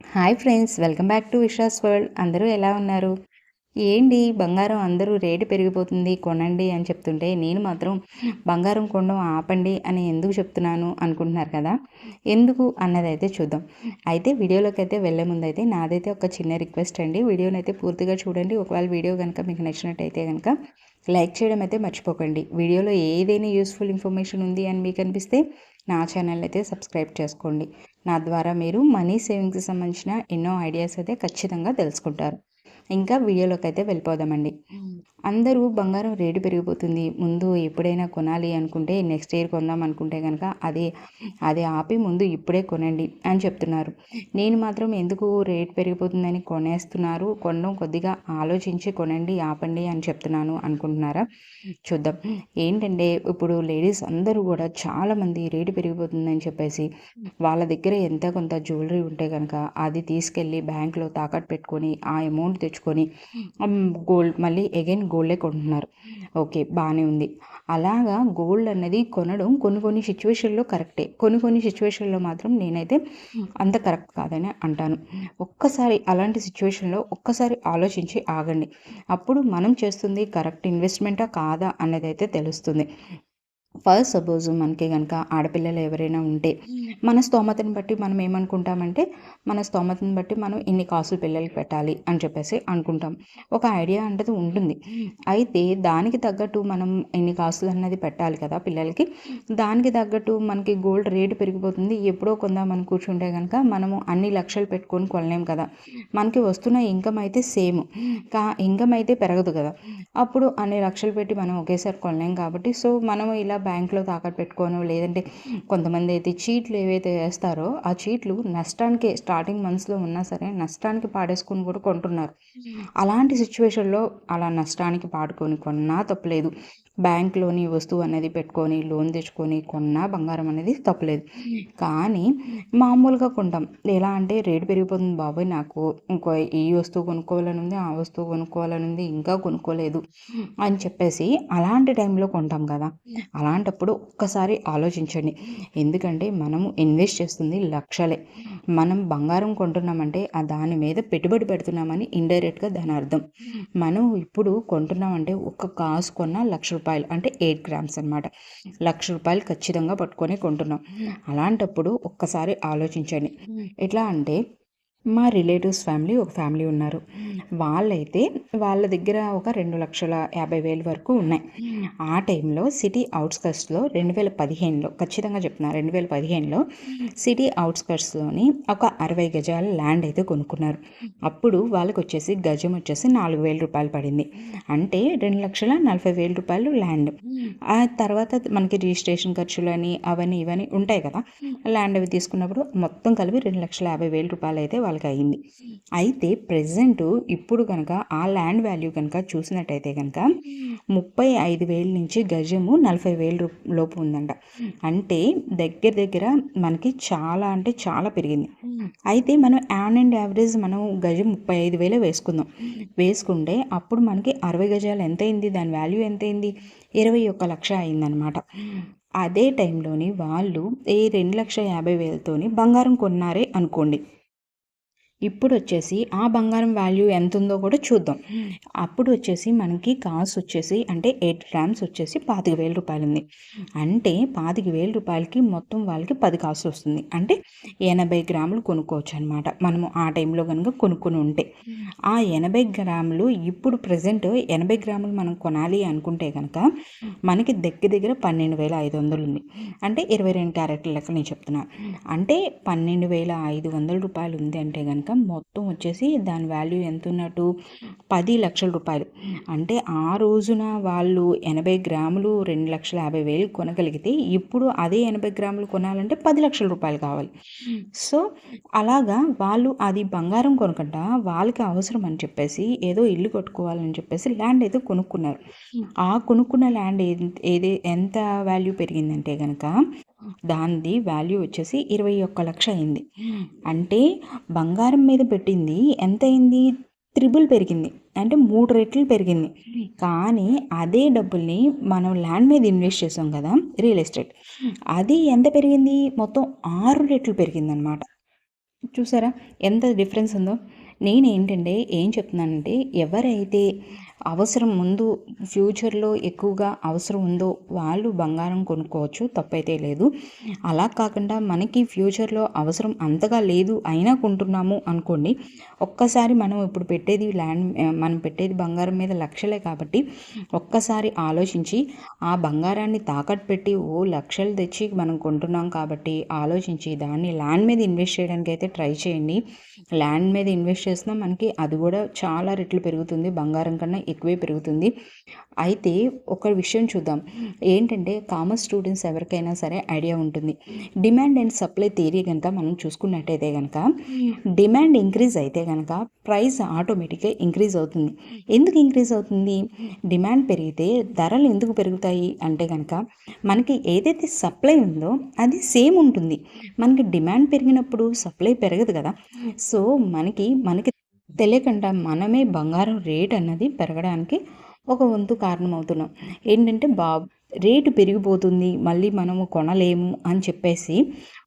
Hi friends welcome back to Vishas world. అందరూ ఎలా ఉన్నారు? ఏంటి బంగారం అందరూ రేటు పెరిగిపోతుంది కొనండి అని చెప్తుంటే నేను మాత్రం బంగారం కొనడం ఆపండి అని ఎందుకు చెప్తున్నాను అనుకుంటున్నారు కదా? ఎందుకు అన్నది అయితే చూద్దాం. అయితే వీడియోలోకి అయితే వెళ్ళే ముందు అయితే నాదైతే ఒక చిన్న రిక్వెస్ట్ అండి. వీడియోని అయితే పూర్తిగా చూడండి. ఒకవేళ వీడియో కనుక మీకు నచ్చినట్టయితే కనుక లైక్ చేయడం అయితే మర్చిపోకండి. వీడియోలో ఏదైనా యూస్ఫుల్ ఇన్ఫర్మేషన్ ఉంది అని మీకు అనిపిస్తే నా ఛానల్ అయితే సబ్స్క్రైబ్ చేసుకోండి. నా ద్వారా మీరు మనీ సేవింగ్స్కి సంబంధించిన ఎన్నో ఐడియాస్ అయితే ఖచ్చితంగా తెలుసుకుంటారు. ఇంకా వీడియోలోకి అయితే వెళ్ళిపోదామండి అందరూ బంగారం రేటు పెరిగిపోతుంది. ముందు ఎప్పుడైనా కొనాలి అనుకుంటే నెక్స్ట్ ఇయర్ కొందాం అనుకుంటే కనుక అదే అది ఆపి ముందు ఇప్పుడే కొనండి అని చెప్తున్నారు. నేను మాత్రం ఎందుకు రేట్ పెరిగిపోతుందని కొనేస్తున్నారు? కొనడం కొద్దిగా ఆలోచించి కొనండి ఆపండి అని చెప్తున్నాను అనుకుంటున్నారా? చూద్దాం. ఏంటంటే ఇప్పుడు లేడీస్ అందరూ కూడా చాలామంది రేటు పెరిగిపోతుందని చెప్పేసి వాళ్ళ దగ్గర ఎంత కొంత జ్యువెలరీ ఉంటే కనుక అది తీసుకెళ్ళి బ్యాంక్లో తాకట్టు పెట్టుకొని ఆ అమౌంట్ తెచ్చుకొని గోల్డ్ మళ్ళీ అగైన్ గోల్డే కొంటున్నారు. ఓకే బాగానే ఉంది. అలాగా గోల్డ్ అనేది కొనడం కొన్ని కొన్ని సిచ్యువేషన్లో కరెక్టే కొన్ని కొన్ని సిచ్యువేషన్లో మాత్రం నేనైతే అంత కరెక్ట్ కాదని అంటాను. ఒక్కసారి అలాంటి సిచ్యువేషన్లో ఒక్కసారి ఆలోచించి ఆగండి. అప్పుడు మనం చేస్తుంది కరెక్ట్ ఇన్వెస్ట్మెంటా కాదా అనేది అయితే తెలుస్తుంది. ఫస్ట్ సపోజ్ మనకి కనుక ఆడపిల్లలు ఎవరైనా ఉంటే మన స్తోమతని బట్టి మనం ఏమనుకుంటామంటే మన స్తోమతని బట్టి మనం ఇన్ని కాసులు పిల్లలకి పెట్టాలి అని చెప్పేసి అనుకుంటాం. ఒక ఐడియా అంటది ఉంటుంది. అయితే దానికి తగ్గట్టు మనం ఇన్ని కాసులు అన్నది పెట్టాలి కదా పిల్లలకి. దానికి తగ్గట్టు మనకి గోల్డ్ రేటు పెరిగిపోతుంది. ఎప్పుడో కొందామని కూర్చుంటే కనుక మనము అన్ని లక్షలు పెట్టుకొని కొనలేం కదా. మనకి వస్తున్న ఇన్కమ్ అయితే సేమ్. కా ఇన్కమ్ అయితే పెరగదు కదా. అప్పుడు అన్ని లక్షలు పెట్టి మనం ఒకేసారి కొనలేం కాబట్టి సో మనం ఇలా బ్యాంక్లో తాకట్టు పెట్టుకోను లేదంటే కొంతమంది అయితే చీట్లు ఏవైతే వేస్తారో ఆ చీట్లు నష్టానికి స్టార్టింగ్ మంత్స్లో ఉన్నా సరే నష్టానికి పాడేసుకొని కూడా కొంటున్నారు. అలాంటి సిచ్యువేషన్లో అలా నష్టానికి పాడుకొని కొన్నా తప్పలేదు. బ్యాంక్లోని వస్తువు అనేది పెట్టుకొని లోన్ తెచ్చుకొని కొన్నా బంగారం అనేది తప్పలేదు. కానీ మామూలుగా కొంటాం. ఎలా అంటే రేటు పెరిగిపోతుంది బాబాయ్ నాకు. ఇంకో ఈ వస్తువు కొనుక్కోవాలని ఉంది ఆ వస్తువు కొనుక్కోవాలని ఉంది ఇంకా కొనుక్కోలేదు అని చెప్పేసి అలాంటి టైంలో కొంటాం కదా. అలాంటప్పుడు ఒక్కసారి ఆలోచించండి. ఎందుకంటే మనము ఇన్వెస్ట్ చేస్తుంది లక్షలే. మనం బంగారం కొంటున్నామంటే ఆ దాని మీద పెట్టుబడి పెడుతున్నామని ఇండైరెక్ట్గా దాని అర్థం. మనం ఇప్పుడు కొంటున్నామంటే ఒక్క కాసు కొన్న లక్ష రూపాయలు అంటే ఎయిట్ గ్రామ్స్ అనమాట లక్ష రూపాయలు ఖచ్చితంగా పట్టుకొని కొంటున్నాం. అలాంటప్పుడు ఒక్కసారి ఆలోచించండి. ఎట్లా అంటే మా రిలేటివ్స్ ఫ్యామిలీ ఒక ఫ్యామిలీ ఉన్నారు. వాళ్ళైతే వాళ్ళ దగ్గర ఒక రెండు లక్షల యాభై వేలు వరకు ఉన్నాయి. ఆ టైంలో సిటీ అవుట్స్కర్ట్స్లో రెండు వేల పదిహేనులో ఖచ్చితంగా చెప్తున్నా రెండు వేల పదిహేనులో సిటీ అవుట్స్కర్ట్స్లోని ఒక అరవై గజాల ల్యాండ్ అయితే కొనుక్కున్నారు. అప్పుడు వాళ్ళకి వచ్చేసి గజం వచ్చేసి నాలుగు వేల రూపాయలు పడింది. అంటే రెండు లక్షల నలభై వేల రూపాయలు ల్యాండ్. ఆ తర్వాత మనకి రిజిస్ట్రేషన్ ఖర్చులు అని అవన్నీ ఇవన్నీ ఉంటాయి కదా. ల్యాండ్ అవి తీసుకున్నప్పుడు మొత్తం కలిపి రెండు లక్షల యాభై వేల రూపాయలు అయితే వాళ్ళకి అయింది. అయితే ప్రజెంట్ ఇప్పుడు కనుక ఆ ల్యాండ్ వాల్యూ కనుక చూసినట్టయితే కనుక ముప్పై ఐదు వేల నుంచి గజము నలభై వేల లోపు ఉందంట. అంటే దగ్గర దగ్గర మనకి చాలా అంటే చాలా పెరిగింది. అయితే మనం యాన్ అండ్ యావరేజ్ మనం గజం ముప్పై ఐదు వేలే వేసుకుందాం. వేసుకుంటే అప్పుడు మనకి అరవై గజాలు ఎంత అయింది దాని వాల్యూ ఎంత అయింది ఇరవై ఒక్క లక్ష అయిందనమాట. అదే టైంలోని వాళ్ళు ఏ రెండు లక్ష యాభై వేలతోని బంగారం కొన్నారే అనుకోండి. ఇప్పుడు వచ్చేసి ఆ బంగారం వాల్యూ ఎంత ఉందో కూడా చూద్దాం. అప్పుడు వచ్చేసి మనకి కాస్ట్ వచ్చేసి అంటే ఎయిట్ గ్రామ్స్ వచ్చేసి పాతిక వేల రూపాయలు ఉంది అంటే పాతిక వేల రూపాయలకి మొత్తం వాళ్ళకి పది కాస్ట్ వస్తుంది. అంటే ఎనభై గ్రాములు కొనుక్కోవచ్చు అనమాట మనము ఆ టైంలో కనుక కొనుక్కొని ఉంటే. ఆ ఎనభై గ్రాములు ఇప్పుడు ప్రజెంట్ ఎనభై గ్రాములు మనం కొనాలి అనుకుంటే కనుక మనకి దగ్గర దగ్గర పన్నెండు వేల ఐదు వందలు ఉంది అంటే ఇరవై రెండు క్యారెట్ల లెక్క నేను చెప్తున్నాను అంటే పన్నెండు వేల ఐదు వందల రూపాయలు ఉంది అంటే కనుక మొత్తం వచ్చేసి దాని వాల్యూ ఎంత ఉన్నట్టు పది లక్షల రూపాయలు. అంటే ఆ రోజున వాళ్ళు ఎనభై గ్రాములు రెండు లక్షల యాభై వేలు కొనగలిగితే ఇప్పుడు అదే ఎనభై గ్రాములు కొనాలంటే పది లక్షల రూపాయలు కావాలి. సో అలాగా వాళ్ళు అది బంగారం కొనకుండా వాళ్ళకి అవసరం అని చెప్పేసి ఏదో ఇల్లు కట్టుకోవాలని చెప్పేసి ల్యాండ్ అయితే కొనుక్కున్నారు. ఆ కొనుక్కున్న ల్యాండ్ ఏది ఎంత వాల్యూ పెరిగిందంటే కనుక దానిది వాల్యూ వచ్చేసి ఇరవై ఒక్క లక్ష అయింది. అంటే బంగారం మీద పెట్టింది ఎంత అయింది? త్రిబుల్ పెరిగింది. అంటే మూడు రెట్లు పెరిగింది. కానీ అదే డబ్బుల్ని మనం ల్యాండ్ మీద ఇన్వెస్ట్ చేసాం కదా రియల్ ఎస్టేట్ అది ఎంత పెరిగింది? మొత్తం ఆరు రెట్లు పెరిగింది అనమాట చూసారా ఎంత డిఫరెన్స్ ఉందో? నేను ఏంటంటే ఏం చెప్తున్నానంటే ఎవరైతే అవసరం ముందు ఫ్యూచర్లో ఎక్కువగా అవసరం ఉందో వాళ్ళు బంగారం కొనుక్కోవచ్చు తప్పైతే లేదు. అలా కాకుండా మనకి ఫ్యూచర్లో అవసరం అంతగా లేదు అయినా కొంటున్నాము అనుకోండి ఒక్కసారి మనం ఇప్పుడు పెట్టేది ల్యాండ్ మనం పెట్టేది బంగారం మీద లక్షలే కాబట్టి ఒక్కసారి ఆలోచించి ఆ బంగారాన్ని తాకట్టు పెట్టి ఓ లక్షలు తెచ్చి మనం కొంటున్నాం కాబట్టి ఆలోచించి దాన్ని ల్యాండ్ మీద ఇన్వెస్ట్ చేయడానికి అయితే ట్రై చేయండి. ల్యాండ్ మీద ఇన్వెస్ట్ చేసినా మనకి అది కూడా చాలా రెట్లు పెరుగుతుంది బంగారం కన్నా ఎక్కువే పెరుగుతుంది. అయితే ఒక విషయం చూద్దాం. ఏంటంటే కామర్స్ స్టూడెంట్స్ ఎవరికైనా సరే ఐడియా ఉంటుంది. డిమాండ్ అండ్ సప్లై థియరీ కనుక మనం చూసుకున్నట్టయితే కనుక డిమాండ్ ఇంక్రీజ్ అయితే కనుక ప్రైస్ ఆటోమేటిక్గా ఇంక్రీజ్ అవుతుంది. ఎందుకు ఇంక్రీజ్ అవుతుంది? డిమాండ్ పెరిగితే ధరలు ఎందుకు పెరుగుతాయి? అంటే కనుక మనకి ఏదైతే సప్లై ఉందో అది సేమ్ ఉంటుంది. మనకి డిమాండ్ పెరిగినప్పుడు సప్లై పెరగదు కదా. సో మనకి మనకి తెలియకుండా మనమే బంగారం రేట్ అన్నది పెరగడానికి ఒక వంతు కారణమవుతున్నాం. ఏంటంటే బా రేటు పెరిగిపోతుంది మళ్ళీ మనము కొనలేము అని చెప్పేసి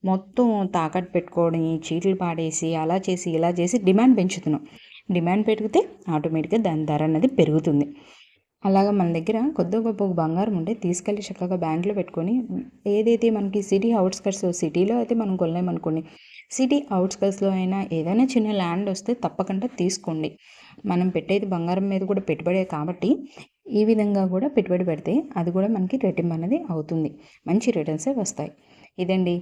మొత్తం తాకట్టు పెట్టుకొని చీట్లు పాడేసి అలా చేసి ఇలా చేసి డిమాండ్ పెంచుతున్నాం. డిమాండ్ పెరిగితే ఆటోమేటిక్గా దాని ధర అన్నది పెరుగుతుంది. అలాగా మన దగ్గర కొద్ది గొప్ప బంగారం ఉంటే తీసుకెళ్ళి చక్కగా బ్యాంకులో పెట్టుకొని ఏదైతే మనకి సిటీ అవుట్స్కట్స్ సిటీలో అయితే మనం కొనలేమనుకోండి సిటీ అవుట్స్కట్స్లో అయినా ఏదైనా చిన్న ల్యాండ్ వస్తే తప్పకుండా తీసుకోండి. మనం పెట్టేది బంగారం మీద కూడా పెట్టుబడే కాబట్టి ఈ విధంగా కూడా పెట్టుబడి పెడితే అది కూడా మనకి రెట్టింపు అనేది అవుతుంది. మంచి రిటర్న్సే వస్తాయి. ఇదండి.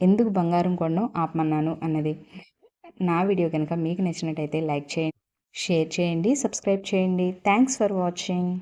ఎందుకు బంగారం కొనడం ఆపమన్నాను అన్నది. నా వీడియో కనుక మీకు నచ్చినట్టయితే లైక్ చేయండి. షేర్ చేయండి సబ్స్క్రైబ్ చేయండి. Thanks for watching